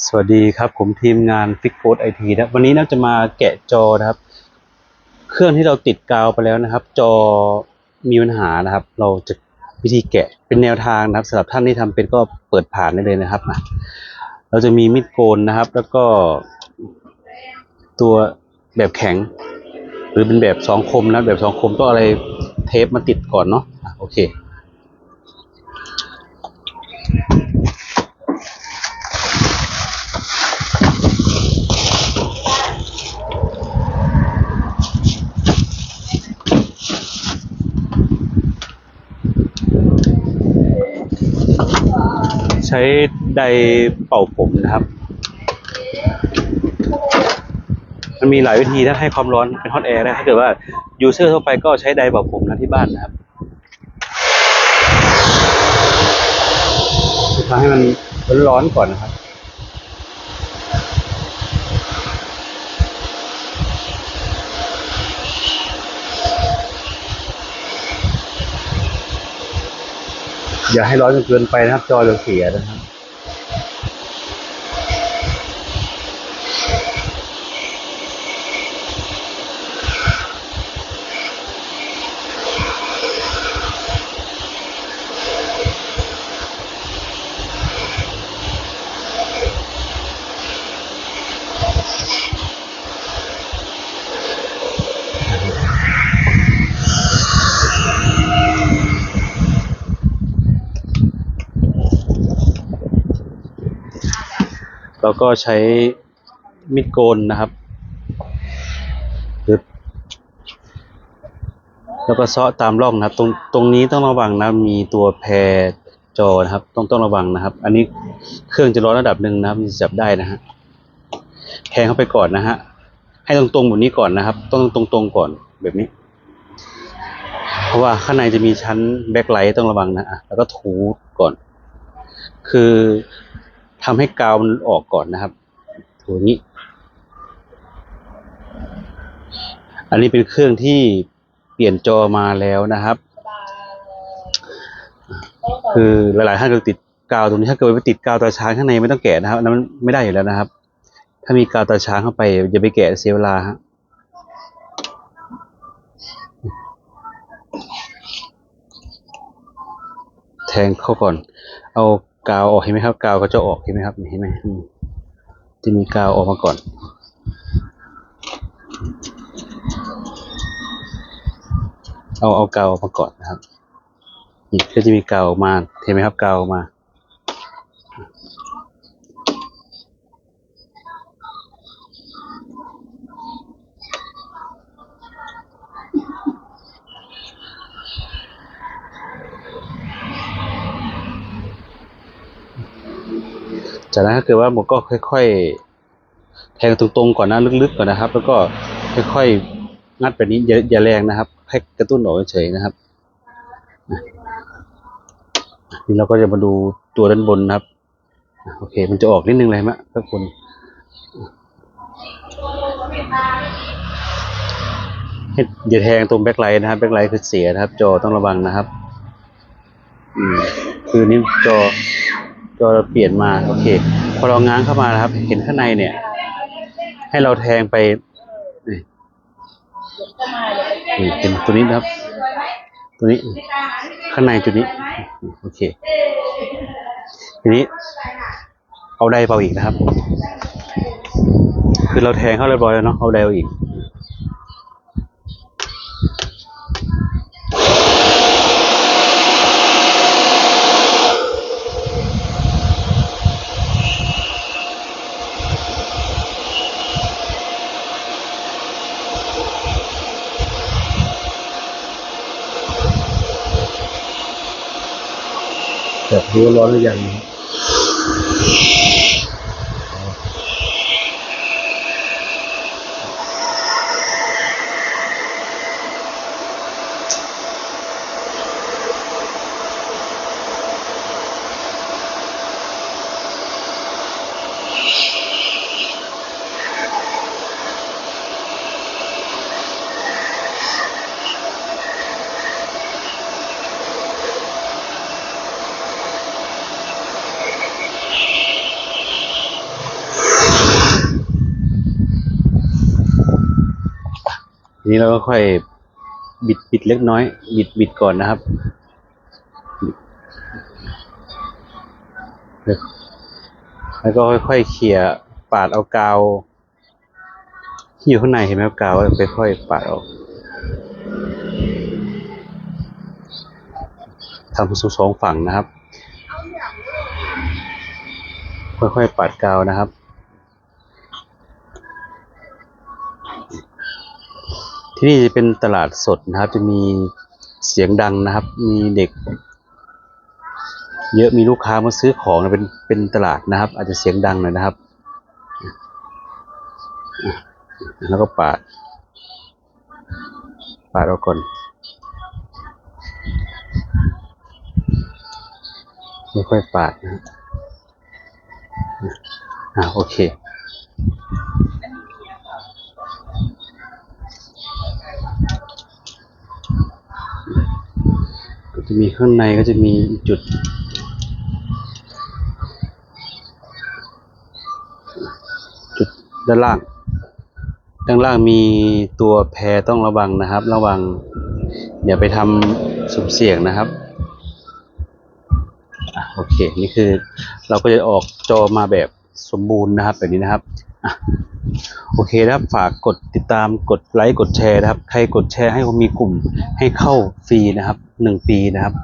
สวัสดีครับ ผมทีมงานฟิกโ o ดไอทีนะวันนี้เราจะมาแกะจอนะครับ เครื่องที่เราติดกาวไปแล้วนะครับ จอมีปัญหานะครับ เราจะวิธีแกะเป็นแนวทางนะครับสำหรับท่านที่ทำเป็นก็เปิดผ่านได้เลยนะครับอะเราจะมีมีดโกนนะครับ แล้วก็ ตัวแบบแข็ง หรือเป็นแบบสองคมนะแบบสองคมต้องอะไรเทปมาติดก่อนเนาะโอเค ช้ไดเป่าผมนะครับ มันมีหลายวิธีถ้าให้ความร้อนเป็นฮอตแอร์นะถ้าเกิดว่ายูเซอร์ทั่วไปก็ใช้ไดเป่าผมนะที่บ้านนะครับทำให้มันร้อนๆก่อนนะครับ อย่าให้ร้อนจนเกินไปนะครับจอจะเสียนะครับ เราก็ใช้มีดโกนนะครับแล้วก็เซาะตามร่องนะครับ ตรงตรงนี้ต้องระวังนะมีตัวแพรจอนะครับ ต้องต้องระวังนะครับ อันนี้เครื่องจะร้อนระดับหนึ่งนะครับมันจะจับได้นะฮะแทงเข้าไปก่อนนะฮะให้ตรงๆแบบนี้ก่อนนะครับ ต้องตรงๆก่อนแบบนี้ เพราะว่าข้างในจะมีชั้นแบ็คไลท์ต้องระวังนะอะแล้วก็ถูก่อน คือ ทำให้กาวมันออกก่อนนะครับถูอย่างนี้ อันนี้เป็นเครื่องที่เปลี่ยนจอมาแล้วนะครับ คือหลายๆท่านก็ติดกาวตรงนี้ถ้าเกิดไปติดกาวตาช้างข้างในไม่ต้องแกะนะครับนั้นมันไม่ได้อยู่แล้วนะครับ ถ้ามีกาวตาช้างเข้าไปอย่าไปแกะเสียเวลาฮะแทงเข้าก่อน เอา กาวออกเห็นไหมครับ กาวก็จะออกเห็นไหมครับเห็นไหมจะมีกาวออกมาก่อน เอาเอากาวออกมาก่อนนะครับนี่ก็จะมีกาวออกมาเห็นไหมครับกาวออกมา จากนั้นถ้าเกิดว่าหมดก็ค่อย ๆ แทงตรงๆก่อนนะลึกๆก่อนนะครับ แล้วก็ค่อยๆงัดแบบนี้อย่าอย่าแรงนะครับให้กระตุ้นออกเฉยๆนะครับนี่เราก็จะมาดูตัวด้านบนนะครับ โอเค มันจะออกนิดนึงเลยไหมทุกคนอย่าแทงตรงแบ็คไลท์นะครับแบ็คไลท์คือเสียนะครับ จอต้องระวังนะครับ อืมคือนี่จอ จอเราเปลี่ยนมาโอเค พอเราง้างเข้ามานะครับ เห็นข้างในเนี่ย ให้เราแทงไปนี่เป็นตัวนี้นะครับ ตัวนี้ ข้างในจุดนี้ โอเค ทีนี้ เอาไดร์เป่าอีกนะครับ คือเราแทงเข้าเรียบร้อยแล้วเนาะเอาไดร์เอาอีก แบบรู้ร้อนหรือยัง ทีนี้เราก็ค่อยบิดบิดเล็กน้อย บิดบิดก่อนนะครับแล้วก็ค่อยๆเขี่ยปาดเอากาวที่อยู่ข้างในเห็นไหมกาวไปค่อยปาดออกทำสองฝั่งนะครับ ค่อยๆปาดกาวนะครับ ที่นี่จะเป็นตลาดสดนะครับ จะมีเสียงดังนะครับ มีเด็ก เยอะมีลูกค้ามาซื้อของนะเป็นเป็นตลาดนะครับ อาจจะเสียงดังหน่อยนะครับ แล้วก็ปาด ปาดเอาก่อนค่อยปาดนะฮะอ่าโอเค จะมีข้างในก็จะมีจุด จุดด้านล่าง ด้านล่างมีตัวแพรต้องระวังนะครับ ระวังอย่าไปทำสุ่มเสี่ยงนะครับโอเค นี่คือเราก็จะออกจอมาแบบสมบูรณ์นะครับแบบนี้นะครับ โอเคนะครับฝากกดติดตามกดไลค์กดแชร์นะครับ ใครกดแชร์ให้ผมมีกลุ่มให้เข้าฟรีนะครับหนึ่งปีนะครับ